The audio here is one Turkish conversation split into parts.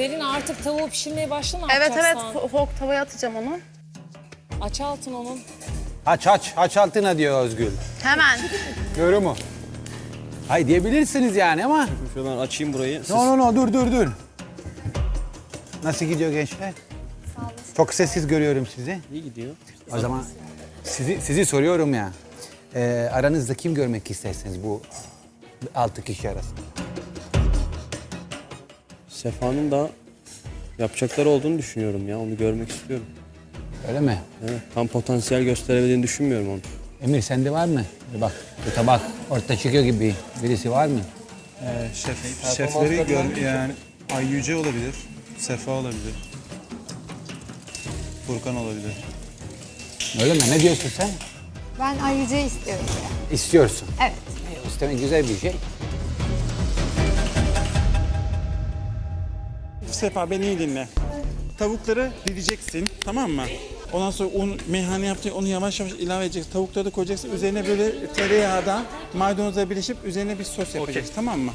Selin artık tavuğu pişirmeye başla ne Evet evet yapacaksan? fok tavaya atacağım onu. Aç altın onun. Aç aç aç altına diyor Özgül. Hemen. Görüyor mu? Hay diyebilirsiniz yani ama. Şöyle ben açayım burayı. Siz No no no dur dur dur. Nasıl gidiyor gençler? Çok sessiz görüyorum sizi. iyi gidiyor. O zaman sizi, sizi soruyorum ya. Ee, aranızda kim görmek isterseniz bu altı kişi arasında? Sefa'nın da yapacakları olduğunu düşünüyorum ya. Onu görmek istiyorum. Öyle mi? Evet. Tam potansiyel gösterebildiğini düşünmüyorum onu. Emir sende var mı? Bir bak bu tabak orta çıkıyor gibi birisi var mı? Şef, şefleri gör yani Ay Yüce olabilir, Sefa olabilir, Furkan olabilir. Öyle mi? Ne diyorsun sen? Ben Ayyüce istiyorum. İstiyorsun. Evet. İstemek güzel bir şey. Sefa beni iyi dinle. Tavukları dideceksin tamam mı? Ondan sonra un, meyhane yapacak onu yavaş yavaş ilave edeceksin. Tavukları da koyacaksın. Üzerine böyle tereyağda maydanozla birleşip üzerine bir sos yapacaksın tamam mı?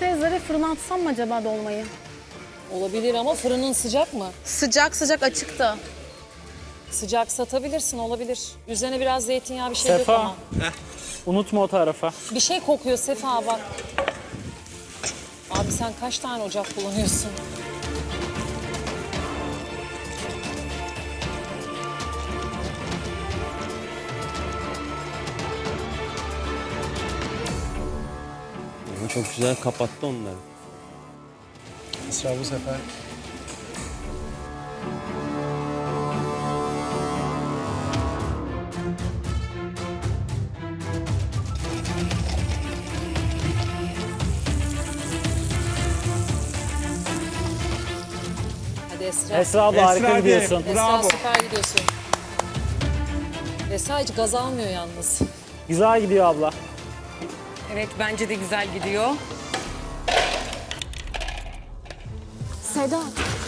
Domatesleri fırına atsam mı acaba dolmayı? Olabilir ama fırının sıcak mı? Sıcak sıcak açıktı. Sıcak satabilirsin olabilir. Üzerine biraz zeytinyağı bir şey dök Sefa. ama. Unutma o tarafa. Bir şey kokuyor Sefa bak. Abi sen kaç tane ocak kullanıyorsun? Çok güzel kapattı onları. Esra bu sefer Hadi Esra. Esra abla harika Esra diye. gidiyorsun. Esra Bravo. süper gidiyorsun. Esra hiç gaz almıyor yalnız. Güzel gidiyor abla. Evet bence de güzel gidiyor. Seda,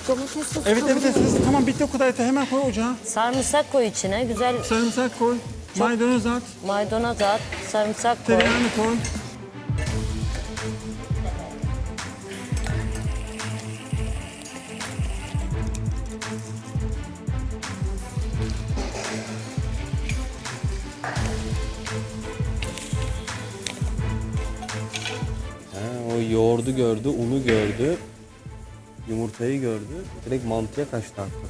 domatesli Evet evet evet tamam bitti o kadar yeter hemen koy ocağa. Sarımsak koy içine, güzel Sarımsak koy. Maydanoz at. maydanoz at, sarımsak koy. Tereyağını koy. Yoğurdu gördü, unu gördü, yumurtayı gördü. Direkt mantıya kaçtı hakikaten.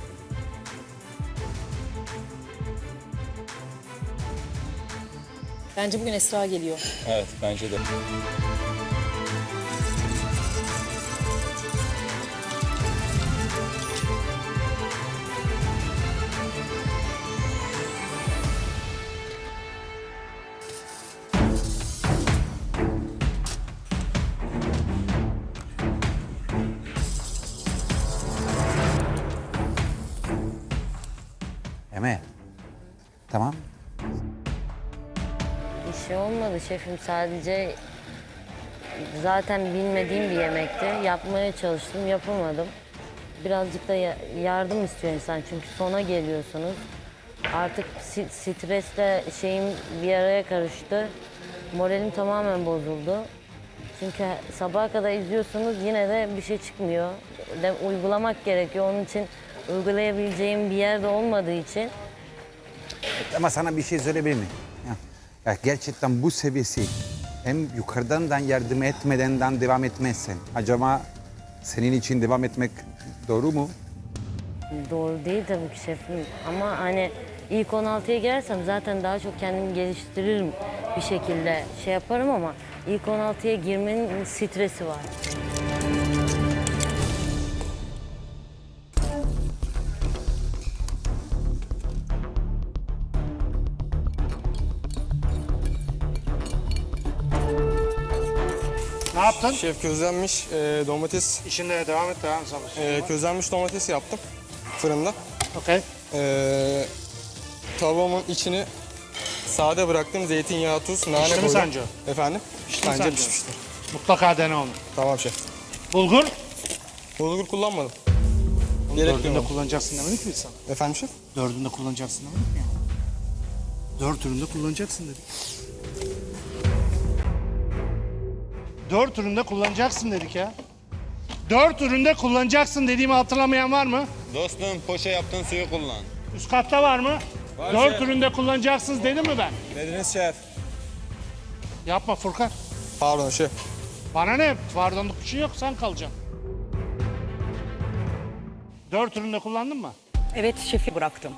Bence bugün Esra geliyor. evet bence de. Olmadı şefim sadece zaten bilmediğim bir yemekti. Yapmaya çalıştım, yapamadım. Birazcık da ya- yardım istiyor insan çünkü sona geliyorsunuz. Artık stresle şeyim bir araya karıştı. Moralim tamamen bozuldu. Çünkü sabaha kadar izliyorsunuz yine de bir şey çıkmıyor. De uygulamak gerekiyor. Onun için uygulayabileceğim bir yerde olmadığı için Ama sana bir şey söyleyebilir miyim? Ya, gerçekten bu seviyesi hem yukarıdan yardım etmedenden devam etmezsen acaba senin için devam etmek doğru mu? Doğru değil tabii ki şefim ama hani ilk 16'ya girersem zaten daha çok kendimi geliştiririm bir şekilde şey yaparım ama ilk 16'ya girmenin stresi var. Ne yaptın? Şef közlenmiş e, domates, İşinde devam et devam et. e, közlenmiş domates yaptım fırında. Okey. E, tavuğumun içini sade bıraktım. Zeytinyağı, tuz, nane Pişti mi koydum. sence? Efendim? Pişti mi Bence sence? pişmiştir. Mutlaka dene onu. Tamam şef. Bulgur. Bulgur kullanmadım. Gerek Dördünde duymadım. kullanacaksın demedik mi sana? Efendim şef? Dördünde kullanacaksın demedik mi ya? Dört üründe kullanacaksın dedik. Dört üründe kullanacaksın dedik ya. Dört üründe kullanacaksın dediğimi hatırlamayan var mı? Dostum poşe yaptığın suyu kullan. Üst katta var mı? Dört üründe kullanacaksınız dedim mi ben? Dediniz şef. Yapma Furkan. Pardon şef. Bana ne? Pardonluk bir şey yok sen kalacaksın. Dört üründe kullandın mı? Evet şefi bıraktım.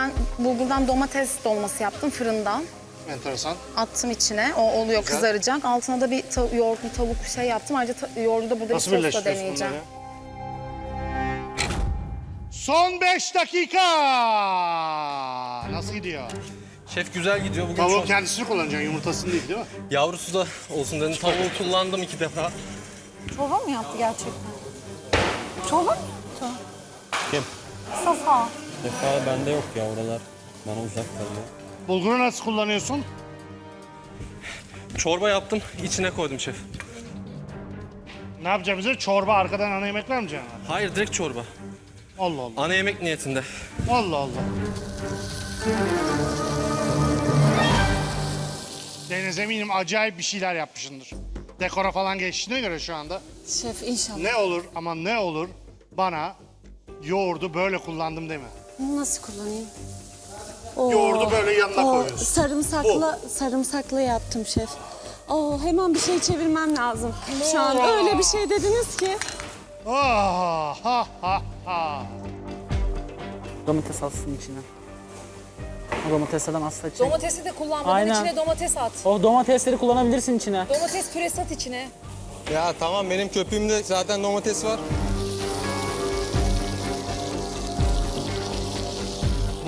Ben bulgurdan domates dolması yaptım fırında. Enteresan. Attım içine. O oluyor kızaracak. Altına da bir ta- yoğurtlu tavuk şey yaptım. Ayrıca ta- yoğurdu da burada Nasıl bir sosla birleştiriyorsun deneyeceğim. bunları? Son beş dakika. Nasıl gidiyor? Şef güzel gidiyor. Bugün Tavuğun kendisini kullanacaksın, yumurtasını değil değil mi? Yavrusu da olsun dedim. Tavuğu kullandım iki defa. Çorba mı yaptı gerçekten? Çorba mı yaptı? Kim? Safa. Defa bende yok ya oralar. Bana uzak kalıyor. Bulguru nasıl kullanıyorsun? Çorba yaptım, içine koydum şef. Ne yapacağız bize? Çorba arkadan ana yemek vermeyeceksin. Hayır, direkt çorba. Allah Allah. Ana yemek niyetinde. Allah Allah. Deniz eminim acayip bir şeyler yapmışsındır. Dekora falan geçtiğine göre şu anda. Şef inşallah. Ne olur ama ne olur bana yoğurdu böyle kullandım deme. Nasıl kullanayım? Oo, Yoğurdu böyle yanına oo, koyuyorsun. Sarımsaklı, sarımsaklı yaptım şef. Oo, hemen bir şey çevirmem lazım. Şu an öyle bir şey dediniz ki. Ah, ha ha ha. Domates atsın içine. O domateslerden az seçecek. Domatesi de kullanmadan Aynen. içine domates at. O domatesleri kullanabilirsin içine. Domates püresi at içine. Ya tamam, benim köpüğümde zaten domates var.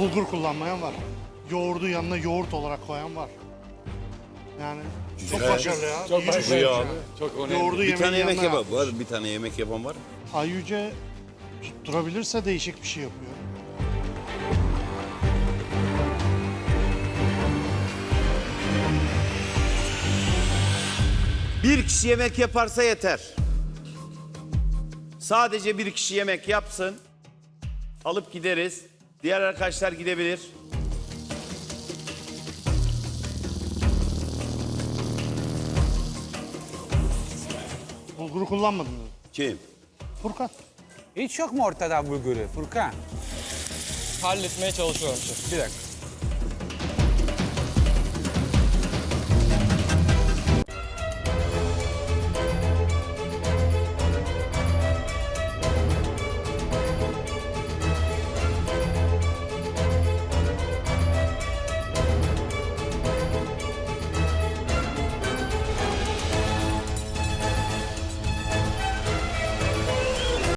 Bulgur kullanmayan var. Yoğurdu yanına yoğurt olarak koyan var. Yani çok başarılı ya. Çok başarılı abi. Çok Yoğurdu Bir tane yemek yanına. yapan var. Bir tane yemek yapan var. Ay Yüce tutturabilirse değişik bir şey yapıyor. Bir kişi yemek yaparsa yeter. Sadece bir kişi yemek yapsın. Alıp gideriz. Diğer arkadaşlar gidebilir. Bulguru kullanmadın mı? Kim? Furkan. Hiç yok mu ortada bulguru Furkan? Halletmeye çalışıyorum şef. Bir dakika.